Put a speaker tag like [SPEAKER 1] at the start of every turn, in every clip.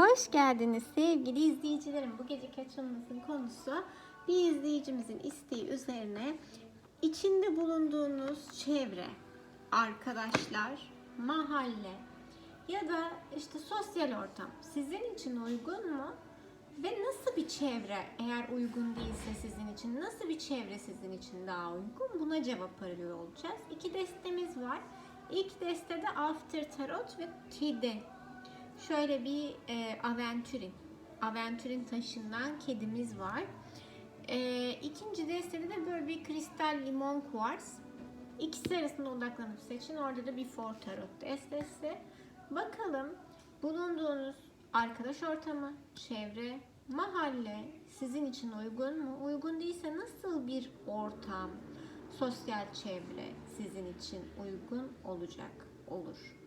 [SPEAKER 1] Hoş geldiniz sevgili izleyicilerim. Bu gece açılmasın konusu bir izleyicimizin isteği üzerine içinde bulunduğunuz çevre, arkadaşlar, mahalle ya da işte sosyal ortam sizin için uygun mu? Ve nasıl bir çevre eğer uygun değilse sizin için nasıl bir çevre sizin için daha uygun? Buna cevap arıyor olacağız. İki destemiz var. İlk destede After Tarot ve Kedi Şöyle bir e, Aventurin. Aventurin taşından kedimiz var. E, ikinci destede de böyle bir kristal limon kuars. İkisi arasında odaklanıp seçin. Orada da bir for tarot destesi. Bakalım bulunduğunuz arkadaş ortamı, çevre, mahalle sizin için uygun mu? Uygun değilse nasıl bir ortam, sosyal çevre sizin için uygun olacak, olur?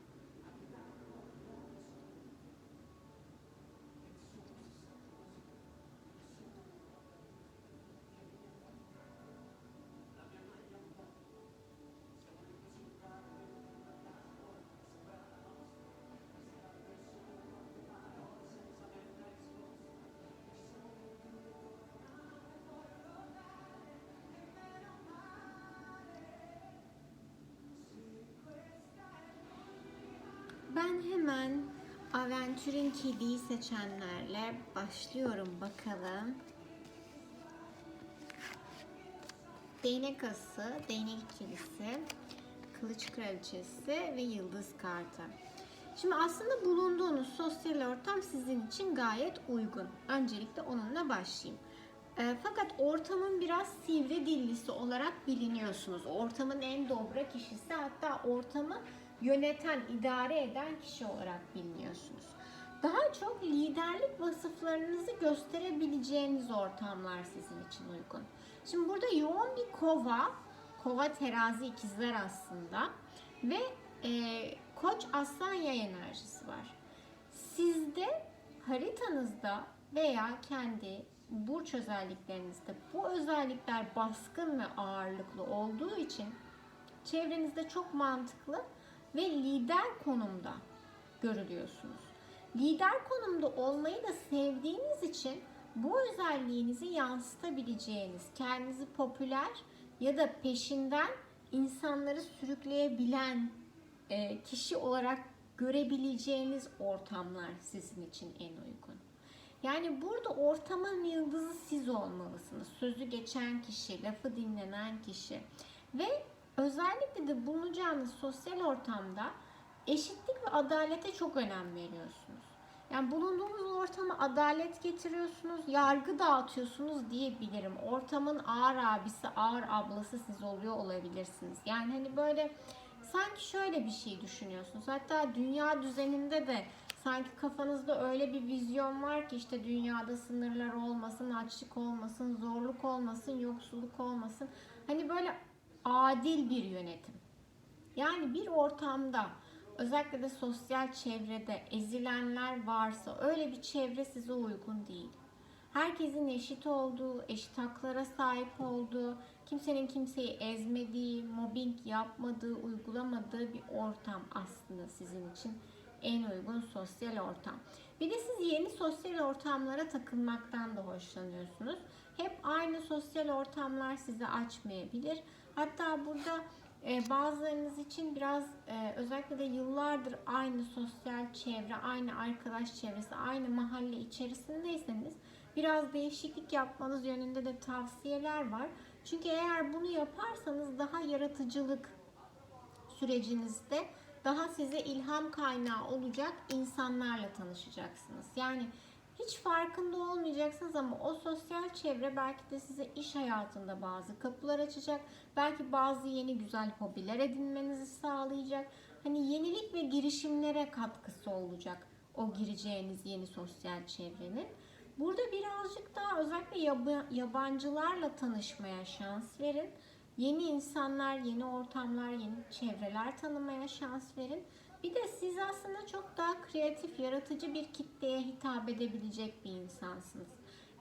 [SPEAKER 1] Ben hemen Aventurin kediyi seçenlerle başlıyorum bakalım. Değnek ası, değnek ikilisi, kılıç kraliçesi ve yıldız kartı. Şimdi aslında bulunduğunuz sosyal ortam sizin için gayet uygun. Öncelikle onunla başlayayım. E, fakat ortamın biraz sivri dillisi olarak biliniyorsunuz. Ortamın en dobra kişisi hatta ortamı yöneten, idare eden kişi olarak biliniyorsunuz. Daha çok liderlik vasıflarınızı gösterebileceğiniz ortamlar sizin için uygun. Şimdi burada yoğun bir kova, kova terazi ikizler aslında ve e, koç aslan yay enerjisi var. Sizde haritanızda veya kendi burç özelliklerinizde bu özellikler baskın ve ağırlıklı olduğu için çevrenizde çok mantıklı ve lider konumda görülüyorsunuz. Lider konumda olmayı da sevdiğiniz için bu özelliğinizi yansıtabileceğiniz, kendinizi popüler ya da peşinden insanları sürükleyebilen e, kişi olarak görebileceğiniz ortamlar sizin için en uygun. Yani burada ortamın yıldızı siz olmalısınız. Sözü geçen kişi, lafı dinlenen kişi ve özellikle de bulunacağınız sosyal ortamda eşitlik ve adalete çok önem veriyorsunuz. Yani bulunduğunuz ortama adalet getiriyorsunuz, yargı dağıtıyorsunuz diyebilirim. Ortamın ağır abisi, ağır ablası siz oluyor olabilirsiniz. Yani hani böyle sanki şöyle bir şey düşünüyorsunuz. Hatta dünya düzeninde de sanki kafanızda öyle bir vizyon var ki işte dünyada sınırlar olmasın, açlık olmasın, zorluk olmasın, yoksulluk olmasın. Hani böyle adil bir yönetim. Yani bir ortamda özellikle de sosyal çevrede ezilenler varsa öyle bir çevre size uygun değil. Herkesin eşit olduğu, eşit haklara sahip olduğu, kimsenin kimseyi ezmediği, mobbing yapmadığı, uygulamadığı bir ortam aslında sizin için en uygun sosyal ortam. Bir de siz yeni sosyal ortamlara takılmaktan da hoşlanıyorsunuz. Hep aynı sosyal ortamlar sizi açmayabilir. Hatta burada e, bazılarınız için biraz e, özellikle de yıllardır aynı sosyal çevre, aynı arkadaş çevresi, aynı mahalle içerisindeyseniz biraz değişiklik yapmanız yönünde de tavsiyeler var. Çünkü eğer bunu yaparsanız daha yaratıcılık sürecinizde daha size ilham kaynağı olacak insanlarla tanışacaksınız. Yani hiç farkında olmayacaksınız ama o sosyal çevre belki de size iş hayatında bazı kapılar açacak. Belki bazı yeni güzel hobiler edinmenizi sağlayacak. Hani yenilik ve girişimlere katkısı olacak o gireceğiniz yeni sosyal çevrenin. Burada birazcık daha özellikle yabancılarla tanışmaya şans verin. Yeni insanlar, yeni ortamlar, yeni çevreler tanımaya şans verin. Bir de siz aslında çok daha kreatif, yaratıcı bir kitleye hitap edebilecek bir insansınız.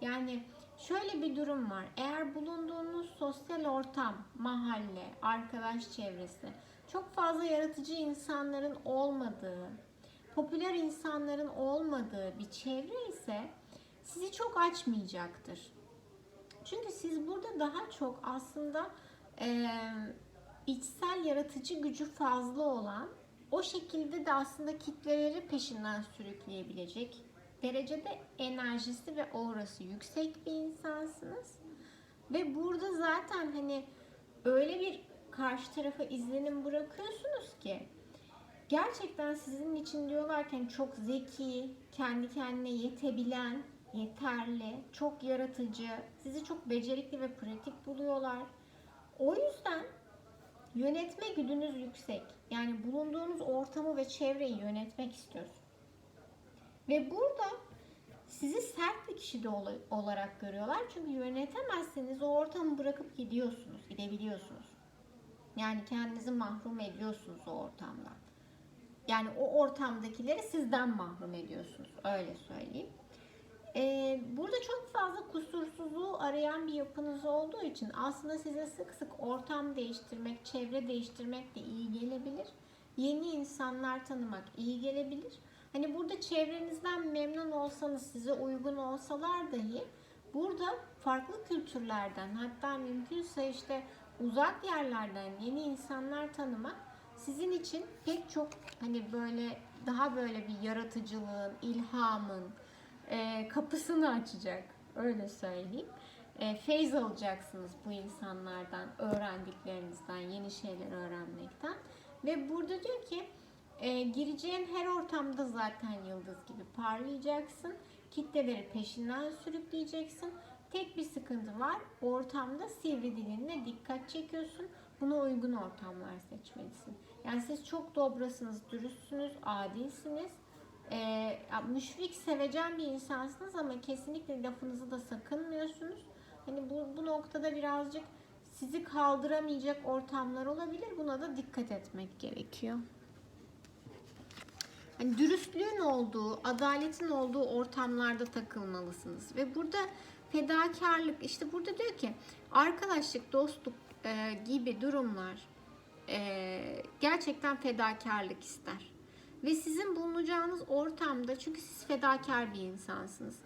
[SPEAKER 1] Yani şöyle bir durum var. Eğer bulunduğunuz sosyal ortam, mahalle, arkadaş çevresi çok fazla yaratıcı insanların olmadığı, popüler insanların olmadığı bir çevre ise sizi çok açmayacaktır. Çünkü siz burada daha çok aslında e, içsel yaratıcı gücü fazla olan, o şekilde de aslında kitleleri peşinden sürükleyebilecek derecede enerjisi ve aurası yüksek bir insansınız. Ve burada zaten hani öyle bir karşı tarafa izlenim bırakıyorsunuz ki gerçekten sizin için diyorlarken çok zeki, kendi kendine yetebilen, yeterli, çok yaratıcı, sizi çok becerikli ve pratik buluyorlar. O yüzden yönetme güdünüz yüksek. Yani bulunduğunuz ortamı ve çevreyi yönetmek istiyorsunuz. Ve burada sizi sert bir kişi de ol- olarak görüyorlar. Çünkü yönetemezseniz o ortamı bırakıp gidiyorsunuz, gidebiliyorsunuz. Yani kendinizi mahrum ediyorsunuz o ortamdan. Yani o ortamdakileri sizden mahrum ediyorsunuz. Öyle söyleyeyim. Ee, burada çok fazla kusursuzluğu arayan bir yapınız olduğu için aslında size sık sık ortam değiştirmek, çevre değiştirmek de iyi gelebilir. Yeni insanlar tanımak iyi gelebilir. Hani burada çevrenizden memnun olsanız, size uygun olsalar dahi burada farklı kültürlerden hatta mümkünse işte uzak yerlerden yeni insanlar tanımak sizin için pek çok hani böyle daha böyle bir yaratıcılığın, ilhamın e, kapısını açacak. Öyle söyleyeyim. E, feyz alacaksınız bu insanlardan, öğrendiklerinizden, yeni şeyler öğrenmekten. Ve burada diyor ki e, gireceğin her ortamda zaten yıldız gibi parlayacaksın. Kitleleri peşinden sürükleyeceksin. Tek bir sıkıntı var. Ortamda sivri dilinle dikkat çekiyorsun. Buna uygun ortamlar seçmelisin. Yani siz çok dobrasınız, dürüstsünüz, adilsiniz. Ya müşfik, sevecen bir insansınız ama kesinlikle lafınızı da sakınmıyorsunuz. Hani bu, bu noktada birazcık sizi kaldıramayacak ortamlar olabilir. Buna da dikkat etmek gerekiyor. Hani dürüstlüğün olduğu, adaletin olduğu ortamlarda takılmalısınız. Ve burada fedakarlık, işte burada diyor ki arkadaşlık, dostluk e, gibi durumlar e, gerçekten fedakarlık ister. Ve sizin bulunacağınız ortamda, çünkü siz fedakar bir insansınız.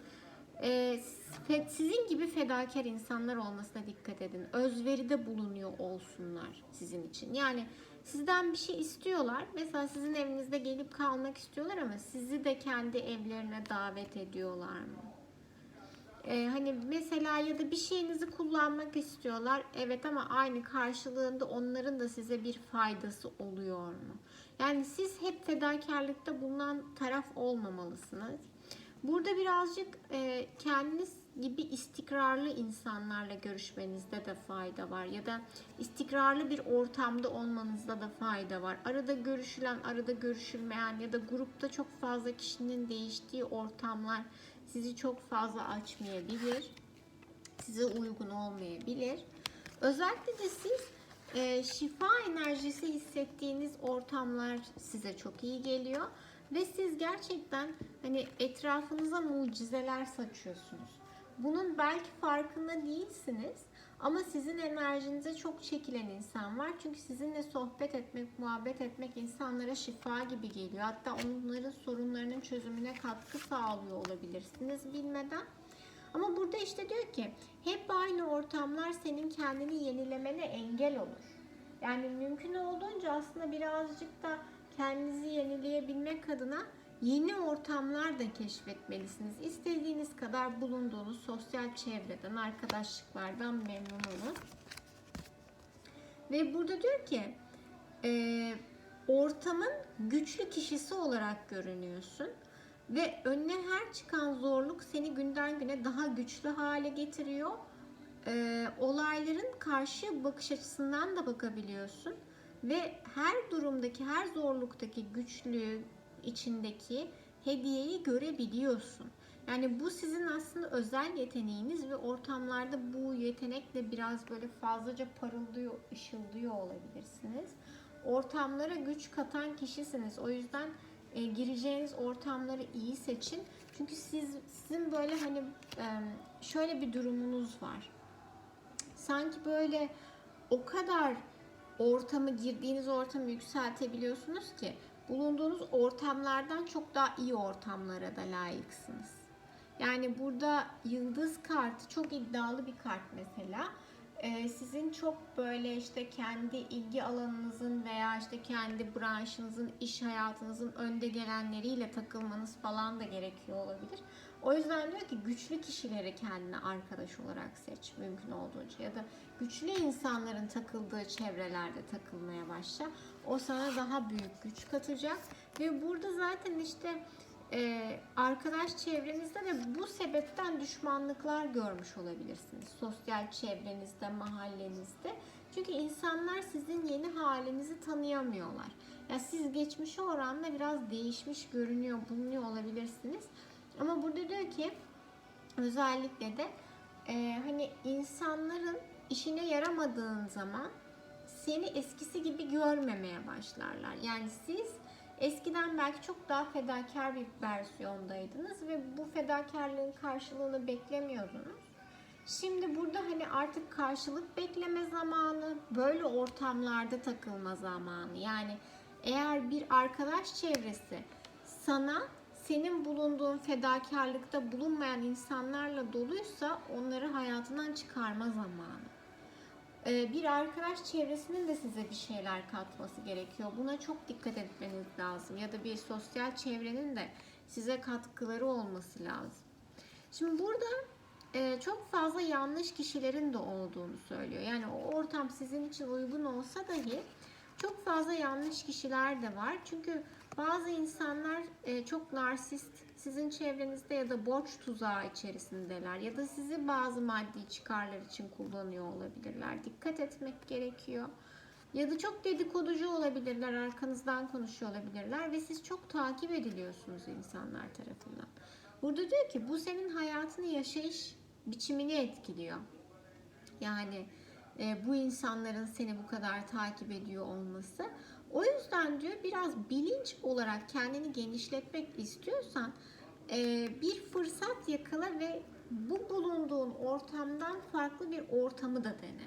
[SPEAKER 1] E, fe- sizin gibi fedakar insanlar olmasına dikkat edin. Özveride bulunuyor olsunlar sizin için. Yani sizden bir şey istiyorlar. Mesela sizin evinizde gelip kalmak istiyorlar ama sizi de kendi evlerine davet ediyorlar mı? Ee, hani mesela ya da bir şeyinizi kullanmak istiyorlar. Evet ama aynı karşılığında onların da size bir faydası oluyor mu? Yani siz hep fedakarlıkta bulunan taraf olmamalısınız. Burada birazcık e, kendiniz gibi istikrarlı insanlarla görüşmenizde de fayda var ya da istikrarlı bir ortamda olmanızda da fayda var. Arada görüşülen, arada görüşülmeyen ya da grupta çok fazla kişinin değiştiği ortamlar sizi çok fazla açmayabilir. Size uygun olmayabilir. Özellikle de siz e, şifa enerjisi hissettiğiniz ortamlar size çok iyi geliyor ve siz gerçekten hani etrafınıza mucizeler saçıyorsunuz. Bunun belki farkında değilsiniz ama sizin enerjinize çok çekilen insan var. Çünkü sizinle sohbet etmek, muhabbet etmek insanlara şifa gibi geliyor. Hatta onların sorunlarının çözümüne katkı sağlıyor olabilirsiniz bilmeden. Ama burada işte diyor ki hep aynı ortamlar senin kendini yenilemene engel olur. Yani mümkün olduğunca aslında birazcık da kendinizi yenileyebilmek adına yeni ortamlar da keşfetmelisiniz. İstediğiniz kadar bulunduğunuz sosyal çevreden, arkadaşlıklardan memnun olun. Ve burada diyor ki ortamın güçlü kişisi olarak görünüyorsun. Ve önüne her çıkan zorluk seni günden güne daha güçlü hale getiriyor. E, olayların karşı bakış açısından da bakabiliyorsun. Ve her durumdaki, her zorluktaki güçlüğü, içindeki hediyeyi görebiliyorsun. Yani bu sizin aslında özel yeteneğiniz ve ortamlarda bu yetenekle biraz böyle fazlaca parıldıyor, ışıldıyor olabilirsiniz. Ortamlara güç katan kişisiniz. O yüzden e, gireceğiniz ortamları iyi seçin. Çünkü siz sizin böyle hani e, şöyle bir durumunuz var. Sanki böyle o kadar ortamı girdiğiniz ortamı yükseltebiliyorsunuz ki bulunduğunuz ortamlardan çok daha iyi ortamlara da layıksınız. Yani burada yıldız kartı çok iddialı bir kart mesela. Ee, sizin çok böyle işte kendi ilgi alanınızın veya işte kendi branşınızın, iş hayatınızın önde gelenleriyle takılmanız falan da gerekiyor olabilir. O yüzden diyor ki güçlü kişileri kendine arkadaş olarak seç mümkün olduğunca ya da güçlü insanların takıldığı çevrelerde takılmaya başla. O sana daha büyük güç katacak ve burada zaten işte e, arkadaş çevrenizde de bu sebepten düşmanlıklar görmüş olabilirsiniz. Sosyal çevrenizde, mahallenizde. Çünkü insanlar sizin yeni halinizi tanıyamıyorlar. Ya siz geçmişe oranla biraz değişmiş görünüyor, bulunuyor olabilirsiniz. Ama burada diyor ki özellikle de e, hani insanların işine yaramadığın zaman seni eskisi gibi görmemeye başlarlar. Yani siz eskiden belki çok daha fedakar bir versiyondaydınız ve bu fedakarlığın karşılığını beklemiyordunuz. Şimdi burada hani artık karşılık bekleme zamanı, böyle ortamlarda takılma zamanı. Yani eğer bir arkadaş çevresi sana senin bulunduğun fedakarlıkta bulunmayan insanlarla doluysa onları hayatından çıkarma zamanı. Ee, bir arkadaş çevresinin de size bir şeyler katması gerekiyor. Buna çok dikkat etmeniz lazım. Ya da bir sosyal çevrenin de size katkıları olması lazım. Şimdi burada e, çok fazla yanlış kişilerin de olduğunu söylüyor. Yani o ortam sizin için uygun olsa dahi çok fazla yanlış kişiler de var. Çünkü bazı insanlar e, çok narsist, sizin çevrenizde ya da borç tuzağı içerisindeler ya da sizi bazı maddi çıkarlar için kullanıyor olabilirler. Dikkat etmek gerekiyor. Ya da çok dedikoducu olabilirler, arkanızdan konuşuyor olabilirler ve siz çok takip ediliyorsunuz insanlar tarafından. Burada diyor ki bu senin hayatını yaşayış biçimini etkiliyor. Yani e, bu insanların seni bu kadar takip ediyor olması. O yüzden diyor biraz bilinç olarak kendini genişletmek istiyorsan bir fırsat yakala ve bu bulunduğun ortamdan farklı bir ortamı da dene.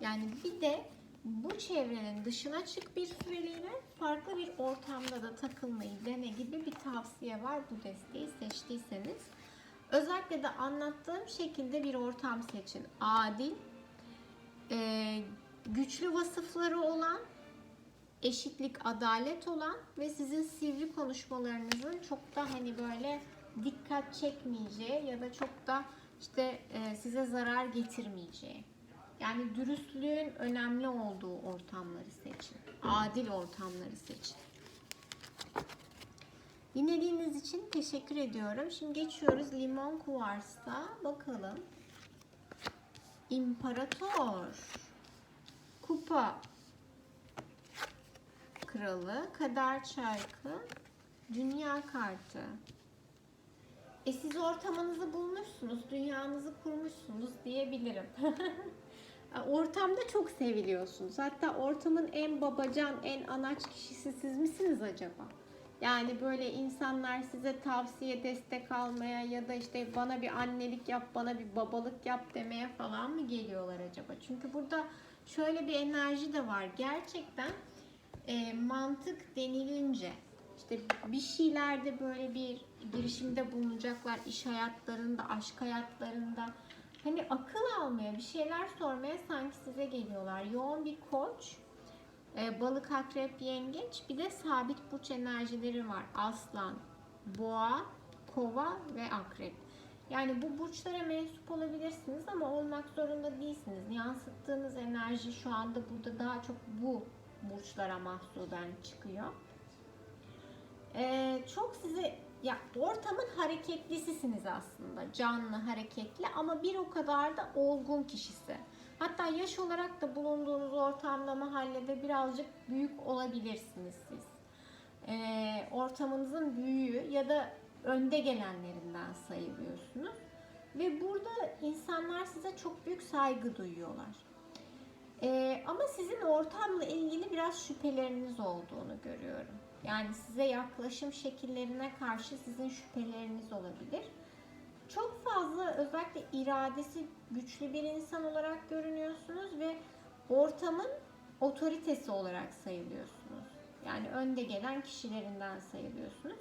[SPEAKER 1] Yani bir de bu çevrenin dışına çık bir süreliğine farklı bir ortamda da takılmayı dene gibi bir tavsiye var bu desteği seçtiyseniz. Özellikle de anlattığım şekilde bir ortam seçin. Adil, e, güçlü vasıfları olan, eşitlik, adalet olan ve sizin sivri konuşmalarınızın çok da hani böyle dikkat çekmeyeceği ya da çok da işte e, size zarar getirmeyeceği. Yani dürüstlüğün önemli olduğu ortamları seçin. Adil ortamları seçin. Dinlediğiniz için teşekkür ediyorum. Şimdi geçiyoruz limon kuvars'a. Bakalım. İmparator. Kupa kralı. Kader çarkı. Dünya kartı. E siz ortamınızı bulmuşsunuz, dünyanızı kurmuşsunuz diyebilirim. Ortamda çok seviliyorsunuz. Hatta ortamın en babacan, en anaç kişisi siz misiniz acaba? Yani böyle insanlar size tavsiye, destek almaya ya da işte bana bir annelik yap, bana bir babalık yap demeye falan mı geliyorlar acaba? Çünkü burada şöyle bir enerji de var. Gerçekten e, mantık denilince işte bir şeylerde böyle bir girişimde bulunacaklar iş hayatlarında, aşk hayatlarında. Hani akıl almaya, bir şeyler sormaya sanki size geliyorlar. Yoğun bir koç, e, balık, akrep, yengeç, bir de sabit burç enerjileri var. Aslan, boğa, kova ve akrep. Yani bu burçlara mensup olabilirsiniz ama olmak zorunda değilsiniz. Yansıttığınız enerji şu anda burada daha çok bu burçlara mahsuden çıkıyor. Ee, çok size ya ortamın hareketlisisiniz aslında. Canlı, hareketli ama bir o kadar da olgun kişisi. Hatta yaş olarak da bulunduğunuz ortamda, mahallede birazcık büyük olabilirsiniz siz. Ee, ortamınızın büyüğü ya da önde gelenlerinden sayılıyorsunuz. Ve burada insanlar size çok büyük saygı duyuyorlar. Ee, ama sizin ortamla ilgili biraz şüpheleriniz olduğunu görüyorum. Yani size yaklaşım şekillerine karşı sizin şüpheleriniz olabilir. Çok fazla özellikle iradesi güçlü bir insan olarak görünüyorsunuz ve ortamın otoritesi olarak sayılıyorsunuz. Yani önde gelen kişilerinden sayılıyorsunuz.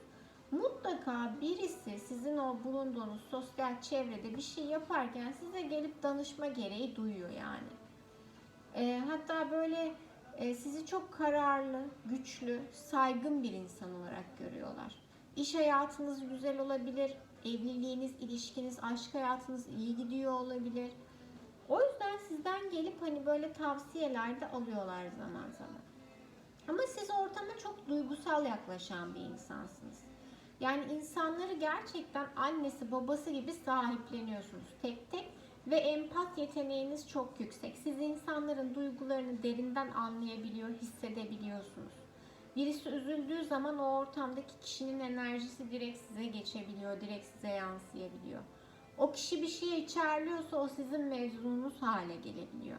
[SPEAKER 1] Mutlaka birisi sizin o bulunduğunuz sosyal çevrede bir şey yaparken size gelip danışma gereği duyuyor yani. E, hatta böyle e, sizi çok kararlı, güçlü, saygın bir insan olarak görüyorlar. İş hayatınız güzel olabilir, evliliğiniz, ilişkiniz, aşk hayatınız iyi gidiyor olabilir. O yüzden sizden gelip hani böyle tavsiyeler de alıyorlar zaman zaman. Ama siz ortama çok duygusal yaklaşan bir insansınız. Yani insanları gerçekten annesi babası gibi sahipleniyorsunuz tek tek ve empat yeteneğiniz çok yüksek. Siz insanların duygularını derinden anlayabiliyor, hissedebiliyorsunuz. Birisi üzüldüğü zaman o ortamdaki kişinin enerjisi direkt size geçebiliyor, direkt size yansıyabiliyor. O kişi bir şey içerliyorsa o sizin mevzunuz hale gelebiliyor.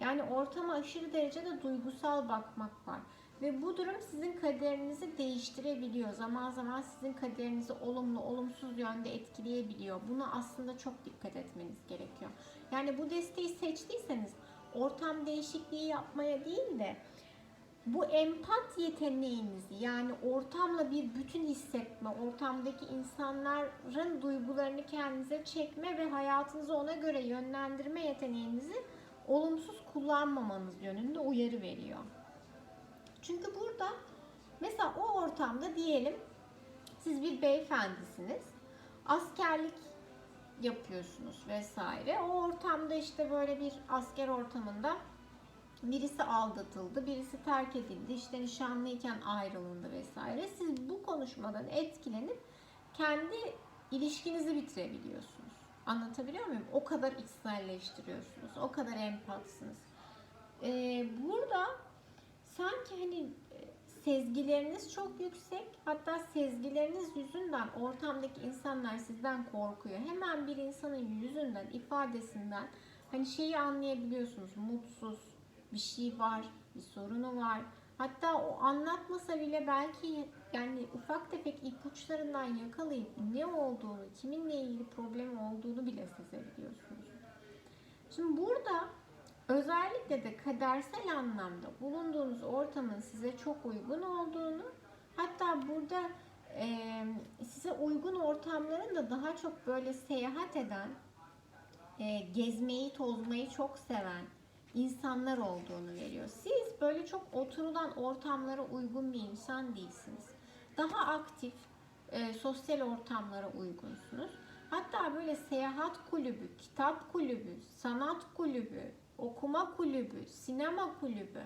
[SPEAKER 1] Yani ortama aşırı derecede duygusal bakmak var. Ve bu durum sizin kaderinizi değiştirebiliyor. Zaman zaman sizin kaderinizi olumlu, olumsuz yönde etkileyebiliyor. Buna aslında çok dikkat etmeniz gerekiyor. Yani bu desteği seçtiyseniz ortam değişikliği yapmaya değil de bu empat yeteneğinizi yani ortamla bir bütün hissetme, ortamdaki insanların duygularını kendinize çekme ve hayatınızı ona göre yönlendirme yeteneğinizi olumsuz kullanmamanız yönünde uyarı veriyor. Çünkü burada mesela o ortamda diyelim siz bir beyefendisiniz. Askerlik yapıyorsunuz vesaire. O ortamda işte böyle bir asker ortamında birisi aldatıldı, birisi terk edildi, işte nişanlıyken ayrılındı vesaire. Siz bu konuşmadan etkilenip kendi ilişkinizi bitirebiliyorsunuz. Anlatabiliyor muyum? O kadar içselleştiriyorsunuz, o kadar empatsınız. Ee, burada sanki hani e, sezgileriniz çok yüksek. Hatta sezgileriniz yüzünden ortamdaki insanlar sizden korkuyor. Hemen bir insanın yüzünden, ifadesinden hani şeyi anlayabiliyorsunuz. Mutsuz, bir şey var, bir sorunu var. Hatta o anlatmasa bile belki yani ufak tefek ipuçlarından yakalayıp ne olduğunu, kiminle ilgili problem olduğunu bile sezebiliyorsunuz. Şimdi burada özellikle de kadersel anlamda bulunduğunuz ortamın size çok uygun olduğunu, hatta burada e, size uygun ortamların da daha çok böyle seyahat eden, e, gezmeyi, tozmayı çok seven, insanlar olduğunu veriyor. Siz böyle çok oturulan ortamlara uygun bir insan değilsiniz. Daha aktif, e, sosyal ortamlara uygunsunuz. Hatta böyle seyahat kulübü, kitap kulübü, sanat kulübü, okuma kulübü, sinema kulübü.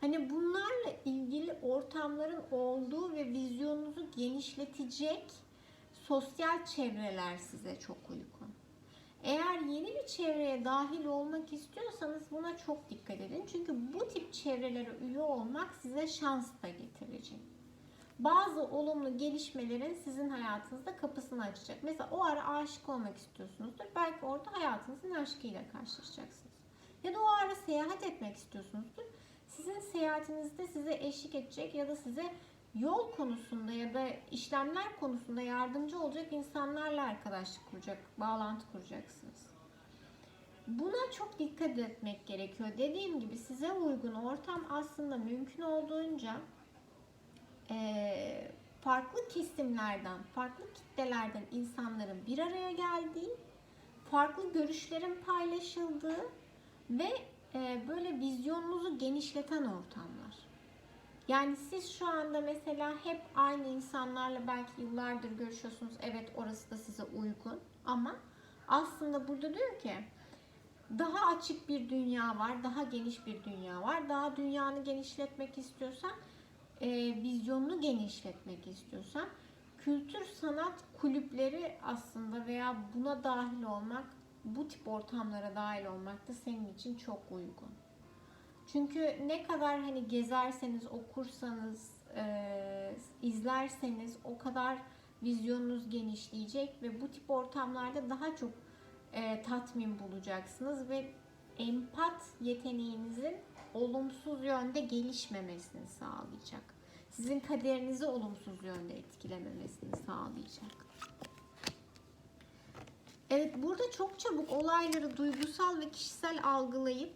[SPEAKER 1] Hani bunlarla ilgili ortamların olduğu ve vizyonunuzu genişletecek sosyal çevreler size çok uygun. Eğer yeni bir çevreye dahil olmak istiyorsanız buna çok dikkat edin. Çünkü bu tip çevrelere üye olmak size şans da getirecek. Bazı olumlu gelişmelerin sizin hayatınızda kapısını açacak. Mesela o ara aşık olmak istiyorsunuzdur. Belki orada hayatınızın aşkıyla karşılaşacaksınız. Ya da o ara seyahat etmek istiyorsunuzdur. Sizin seyahatinizde size eşlik edecek ya da size yol konusunda ya da işlemler konusunda yardımcı olacak insanlarla arkadaşlık kuracak, bağlantı kuracaksınız. Buna çok dikkat etmek gerekiyor. Dediğim gibi size uygun ortam aslında mümkün olduğunca e, farklı kesimlerden, farklı kitlelerden insanların bir araya geldiği, farklı görüşlerin paylaşıldığı ve e, böyle vizyonunuzu genişleten ortamlar. Yani siz şu anda mesela hep aynı insanlarla belki yıllardır görüşüyorsunuz. Evet orası da size uygun ama aslında burada diyor ki daha açık bir dünya var, daha geniş bir dünya var. Daha dünyanı genişletmek istiyorsan, e, vizyonunu genişletmek istiyorsan kültür sanat kulüpleri aslında veya buna dahil olmak, bu tip ortamlara dahil olmak da senin için çok uygun. Çünkü ne kadar hani gezerseniz, okursanız, e, izlerseniz o kadar vizyonunuz genişleyecek ve bu tip ortamlarda daha çok e, tatmin bulacaksınız ve empat yeteneğinizin olumsuz yönde gelişmemesini sağlayacak. Sizin kaderinizi olumsuz yönde etkilememesini sağlayacak. Evet burada çok çabuk olayları duygusal ve kişisel algılayıp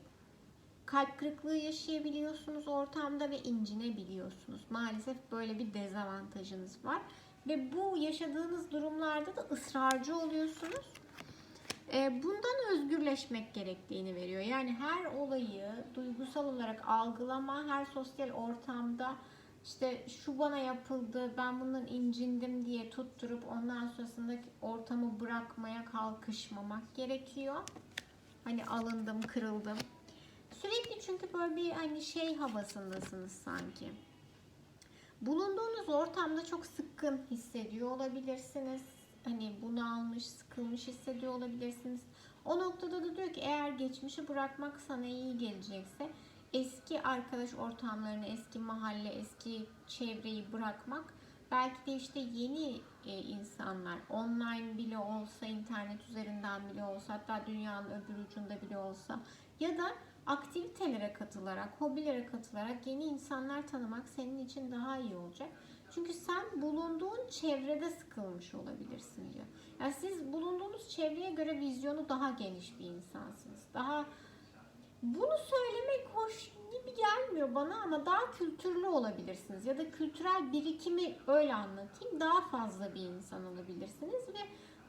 [SPEAKER 1] kalp kırıklığı yaşayabiliyorsunuz ortamda ve incinebiliyorsunuz. Maalesef böyle bir dezavantajınız var. Ve bu yaşadığınız durumlarda da ısrarcı oluyorsunuz. E, bundan özgürleşmek gerektiğini veriyor. Yani her olayı duygusal olarak algılama, her sosyal ortamda işte şu bana yapıldı, ben bundan incindim diye tutturup ondan sonrasında ortamı bırakmaya kalkışmamak gerekiyor. Hani alındım, kırıldım. Sürekli çünkü böyle bir hani şey havasındasınız sanki. Bulunduğunuz ortamda çok sıkkın hissediyor olabilirsiniz. Hani bunalmış, sıkılmış hissediyor olabilirsiniz. O noktada da diyor ki eğer geçmişi bırakmak sana iyi gelecekse eski arkadaş ortamlarını, eski mahalle, eski çevreyi bırakmak belki de işte yeni e, insanlar online bile olsa, internet üzerinden bile olsa, hatta dünyanın öbür ucunda bile olsa ya da aktivitelere katılarak, hobilere katılarak yeni insanlar tanımak senin için daha iyi olacak. Çünkü sen bulunduğun çevrede sıkılmış olabilirsin diyor. Yani siz bulunduğunuz çevreye göre vizyonu daha geniş bir insansınız. Daha bunu söylemek hoş gibi gelmiyor bana ama daha kültürlü olabilirsiniz ya da kültürel birikimi öyle anlatayım. Daha fazla bir insan olabilirsiniz ve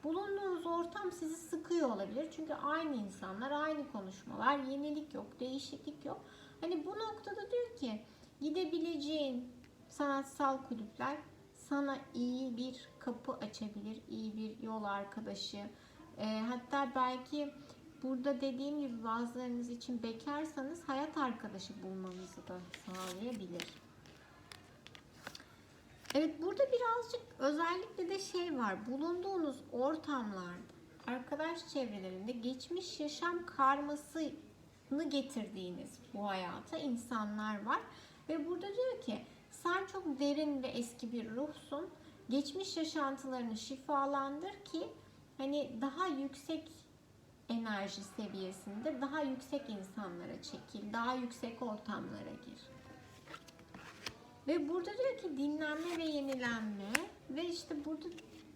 [SPEAKER 1] bulunduğunuz ortam sizi sıkıyor olabilir. Çünkü aynı insanlar aynı konuşmalar yenilik yok değişiklik yok. Hani bu noktada diyor ki gidebileceğin sanatsal kulüpler sana iyi bir kapı açabilir iyi bir yol arkadaşı. E, hatta belki Burada dediğim gibi bazılarınız için bekarsanız hayat arkadaşı bulmanızı da sağlayabilir. Evet burada birazcık özellikle de şey var. Bulunduğunuz ortamlarda, arkadaş çevrelerinde geçmiş yaşam karmasını getirdiğiniz bu hayata insanlar var. Ve burada diyor ki sen çok derin ve eski bir ruhsun. Geçmiş yaşantılarını şifalandır ki hani daha yüksek enerji seviyesinde daha yüksek insanlara çekil, daha yüksek ortamlara gir. Ve burada diyor ki dinlenme ve yenilenme ve işte burada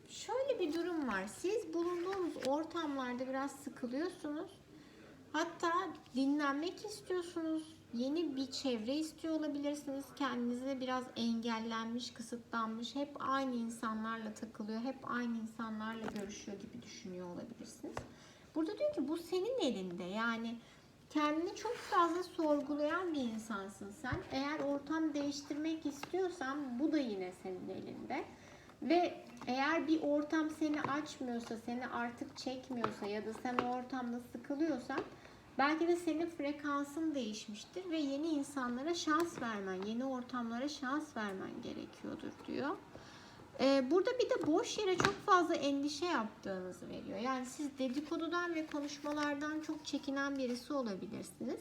[SPEAKER 1] şöyle bir durum var. Siz bulunduğunuz ortamlarda biraz sıkılıyorsunuz. Hatta dinlenmek istiyorsunuz. Yeni bir çevre istiyor olabilirsiniz. Kendinize biraz engellenmiş, kısıtlanmış, hep aynı insanlarla takılıyor, hep aynı insanlarla görüşüyor gibi düşünüyor olabilirsiniz. Burada diyor ki bu senin elinde. Yani kendini çok fazla sorgulayan bir insansın sen. Eğer ortam değiştirmek istiyorsan bu da yine senin elinde. Ve eğer bir ortam seni açmıyorsa, seni artık çekmiyorsa ya da sen o ortamda sıkılıyorsan belki de senin frekansın değişmiştir ve yeni insanlara şans vermen, yeni ortamlara şans vermen gerekiyordur diyor. Ee, burada bir de boş yere çok fazla endişe yaptığınızı veriyor. Yani siz dedikodudan ve konuşmalardan çok çekinen birisi olabilirsiniz.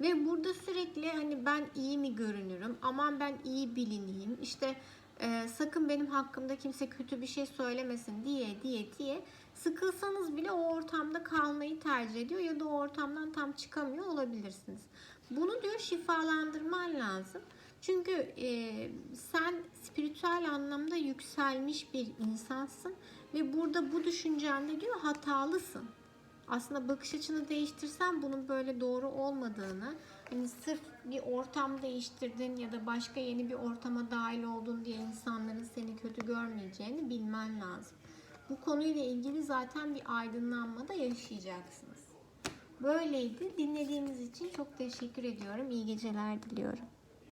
[SPEAKER 1] Ve burada sürekli hani ben iyi mi görünürüm, aman ben iyi bilineyim, işte e, sakın benim hakkımda kimse kötü bir şey söylemesin diye diye diye sıkılsanız bile o ortamda kalmayı tercih ediyor ya da o ortamdan tam çıkamıyor olabilirsiniz. Bunu diyor şifalandırman lazım. Çünkü e, sen spiritüel anlamda yükselmiş bir insansın ve burada bu düşüncende diyor hatalısın. Aslında bakış açını değiştirsen bunun böyle doğru olmadığını, hani sırf bir ortam değiştirdin ya da başka yeni bir ortama dahil oldun diye insanların seni kötü görmeyeceğini bilmen lazım. Bu konuyla ilgili zaten bir aydınlanma da yaşayacaksınız. Böyleydi. Dinlediğiniz için çok teşekkür ediyorum. İyi geceler diliyorum.